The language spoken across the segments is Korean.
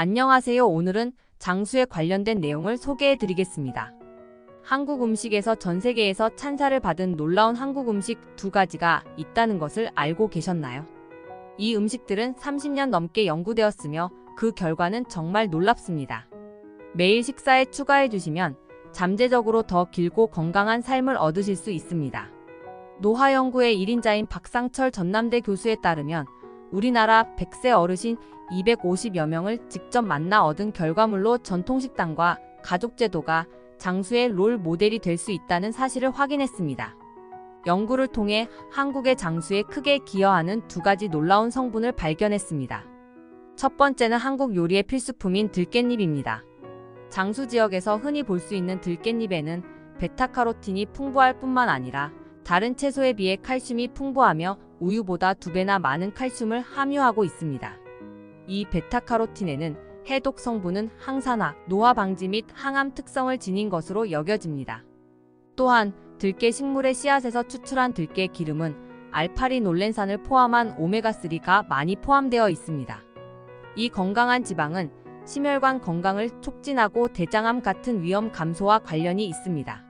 안녕하세요. 오늘은 장수에 관련된 내용을 소개해 드리겠습니다. 한국 음식에서 전 세계에서 찬사를 받은 놀라운 한국 음식 두 가지가 있다는 것을 알고 계셨나요? 이 음식들은 30년 넘게 연구되었으며 그 결과는 정말 놀랍습니다. 매일 식사에 추가해 주시면 잠재적으로 더 길고 건강한 삶을 얻으실 수 있습니다. 노화연구의 1인자인 박상철 전남대 교수에 따르면 우리나라 100세 어르신 250여 명을 직접 만나 얻은 결과물로 전통식단과 가족제도가 장수의 롤 모델이 될 수 있다는 사실을 확인했습니다. 연구를 통해 한국의 장수에 크게 기여하는 두 가지 놀라운 성분을 발견했습니다. 첫 번째는 한국 요리의 필수품인 들깻잎입니다. 장수 지역에서 흔히 볼 수 있는 들깻잎에는 베타카로틴이 풍부할 뿐만 아니라 다른 채소에 비해 칼슘이 풍부하며 우유보다 두 배나 많은 칼슘을 함유하고 있습니다. 이 베타카로틴에는 해독 성분은 항산화, 노화 방지 및 항암 특성을 지닌 것으로 여겨집니다. 또한 들깨 식물의 씨앗에서 추출한 들깨 기름은 알파리놀렌산을 포함한 오메가3가 많이 포함되어 있습니다. 이 건강한 지방은 심혈관 건강을 촉진하고 대장암 같은 위험 감소와 관련이 있습니다.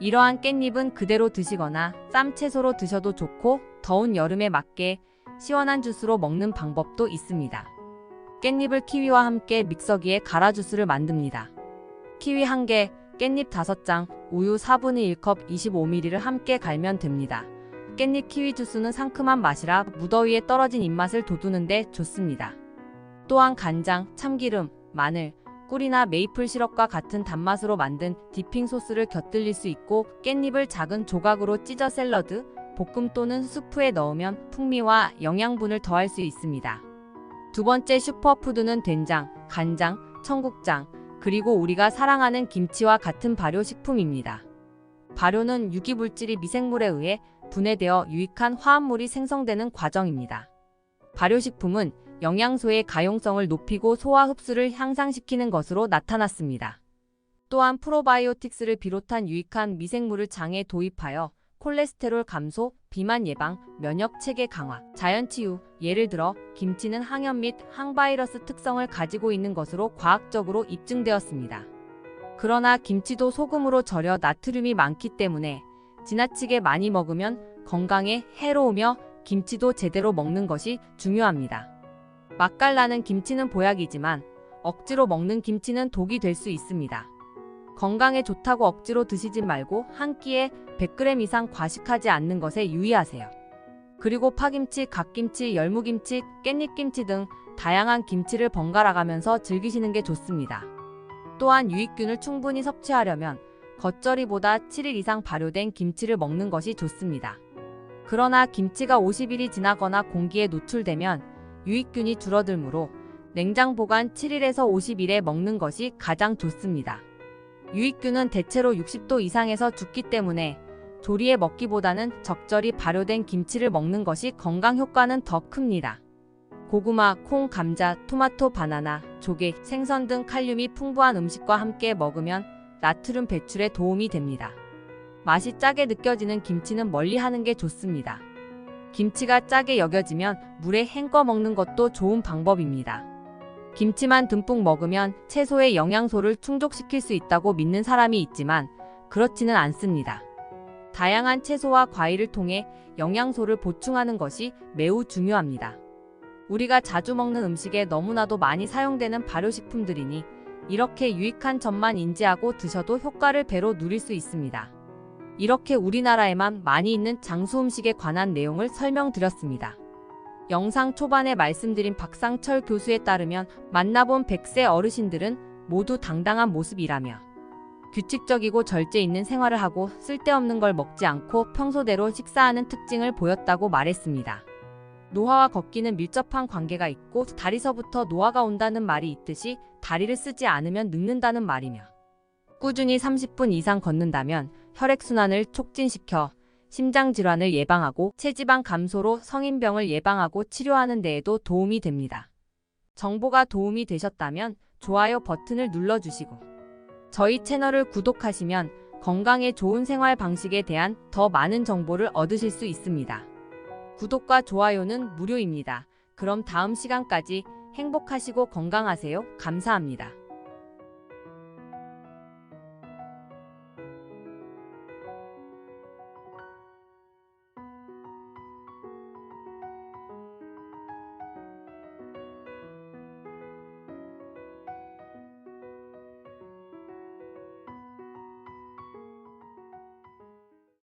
이러한 깻잎은 그대로 드시거나 쌈 채소로 드셔도 좋고 더운 여름에 맞게 시원한 주스로 먹는 방법도 있습니다. 깻잎을 키위와 함께 믹서기에 갈아 주스를 만듭니다. 키위 1개, 깻잎 5장, 우유 4분의 1컵 25ml를 함께 갈면 됩니다. 깻잎 키위 주스는 상큼한 맛이라 무더위에 떨어진 입맛을 돋우는데 좋습니다. 또한 간장, 참기름, 마늘, 꿀이나 메이플 시럽과 같은 단맛으로 만든 디핑 소스를 곁들일 수 있고 깻잎을 작은 조각으로 찢어 샐러드, 볶음 또는 수프에 넣으면 풍미와 영양분을 더할 수 있습니다. 두 번째 슈퍼푸드는 된장, 간장, 청국장, 그리고 우리가 사랑하는 김치와 같은 발효식품입니다. 발효는 유기물질이 미생물에 의해 분해되어 유익한 화합물이 생성되는 과정입니다. 발효식품은 영양소의 가용성을 높이고 소화 흡수를 향상시키는 것으로 나타났습니다. 또한 프로바이오틱스를 비롯한 유익한 미생물을 장에 도입하여 콜레스테롤 감소, 비만 예방, 면역 체계 강화, 자연 치유, 예를 들어 김치는 항염 및 항바이러스 특성을 가지고 있는 것으로 과학적으로 입증되었습니다. 그러나 김치도 소금으로 절여 나트륨이 많기 때문에 지나치게 많이 먹으면 건강에 해로우며 김치도 제대로 먹는 것이 중요합니다. 맛깔나는 김치는 보약이지만 억지로 먹는 김치는 독이 될 수 있습니다. 건강에 좋다고 억지로 드시지 말고 한 끼에 100g 이상 과식하지 않는 것에 유의하세요. 그리고 파김치, 갓김치, 열무김치, 깻잎김치 등 다양한 김치를 번갈아 가면서 즐기시는 게 좋습니다. 또한 유익균을 충분히 섭취하려면 겉절이보다 7일 이상 발효된 김치를 먹는 것이 좋습니다. 그러나 김치가 50일이 지나거나 공기에 노출되면 유익균이 줄어들므로 냉장 보관 7일에서 50일에 먹는 것이 가장 좋습니다. 유익균은 대체로 60도 이상에서 죽기 때문에 조리에 먹기보다는 적절히 발효된 김치를 먹는 것이 건강 효과는 더 큽니다. 고구마, 콩, 감자, 토마토, 바나나, 조개, 생선 등 칼륨이 풍부한 음식과 함께 먹으면 나트륨 배출에 도움이 됩니다. 맛이 짜게 느껴지는 김치는 멀리 하는 게 좋습니다. 김치가 짜게 여겨지면 물에 헹궈 먹는 것도 좋은 방법입니다. 김치만 듬뿍 먹으면 채소의 영양소를 충족시킬 수 있다고 믿는 사람이 있지만 그렇지는 않습니다. 다양한 채소와 과일을 통해 영양소를 보충하는 것이 매우 중요합니다. 우리가 자주 먹는 음식에 너무나도 많이 사용되는 발효식품들이니 이렇게 유익한 점만 인지하고 드셔도 효과를 배로 누릴 수 있습니다. 이렇게 우리나라에만 많이 있는 장수 음식에 관한 내용을 설명드렸습니다. 영상 초반에 말씀드린 박상철 교수에 따르면 만나본 100세 어르신들은 모두 당당한 모습이라며 규칙적이고 절제 있는 생활을 하고 쓸데없는 걸 먹지 않고 평소대로 식사하는 특징을 보였다고 말했습니다. 노화와 걷기는 밀접한 관계가 있고 다리서부터 노화가 온다는 말이 있듯이 다리를 쓰지 않으면 늙는다는 말이며 꾸준히 30분 이상 걷는다면 혈액순환을 촉진시켜 심장 질환을 예방하고 체지방 감소로 성인병을 예방하고 치료하는 데에도 도움이 됩니다. 정보가 도움이 되셨다면 좋아요 버튼을 눌러주시고 저희 채널을 구독하시면 건강에 좋은 생활 방식에 대한 더 많은 정보를 얻으실 수 있습니다. 구독과 좋아요는 무료입니다. 그럼 다음 시간까지 행복하시고 건강하세요. 감사합니다.